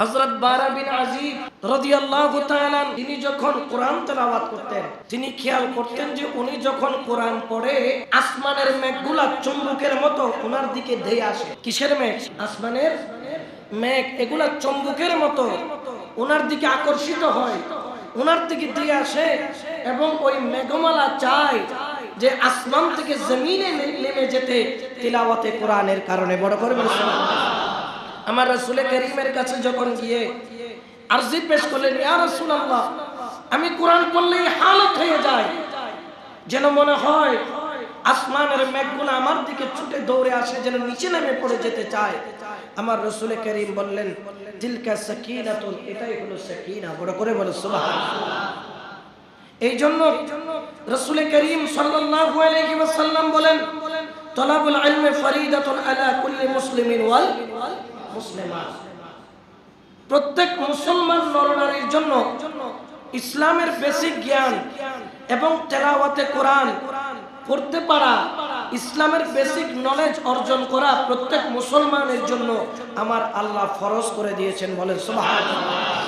হযরত বারা বিন আজিব রাদিয়াল্লাহু তাআলা তিনি যখন কোরআন তেলাওয়াত করতেন, তিনি খেয়াল করতেন যে উনি যখন কোরআন পড়ে, আসমানের মেঘগুলা চুম্বকের মতো ওনার দিকে ধেয়ে আসে। কিসের মেঘ? আসমানের মেঘ। এগুলা চুম্বকের মতো ওনার দিকে আকর্ষিত হয় ওনার দিকে দিয়ে আসে এবং ওই মেঘমালা চায় যে আসমান থেকে জমিনে নেমে যেতে, তিলাওয়াতে কোরআনের কারণে। বড় করে বলেছেন আমার রসুলের করিমের কাছে যখন গিয়ে আরজি পেশ করলেন রাসূলুল্লাহ, আমি কোরআন পড়লেই হালত হয়ে যায়। যেন মনে হয় আসমানের মেঘগুলো আমার দিকে ছুটে দৌড়ে আসে, যেন নিচে নেমে পড়ে যেতে চায়। আমার রসুল করিম বললেন দিলকা সাকিনাতুন, এটাই হলো সাকিনা, বড় করে বলো, সুবহানাল্লাহ। এই জন্য রসুল করিম সাল্লাল্লাহু আলাইহি ওয়াসাল্লাম বলেন, তলাবুল ইলমি ফরিদাতুন আলা কুল্লি মুসলিমিন ওয়াল প্রত্যেক মুসলমান নরনারীর জন্য ইসলামের বেসিক জ্ঞান এবং তেলাওয়াতে কোরআন, পড়তে পারা ইসলামের বেসিক নলেজ অর্জন করা প্রত্যেক মুসলমানের জন্য আমার আল্লাহ ফরজ করে দিয়েছেন বলেন, সুবহানাল্লাহ।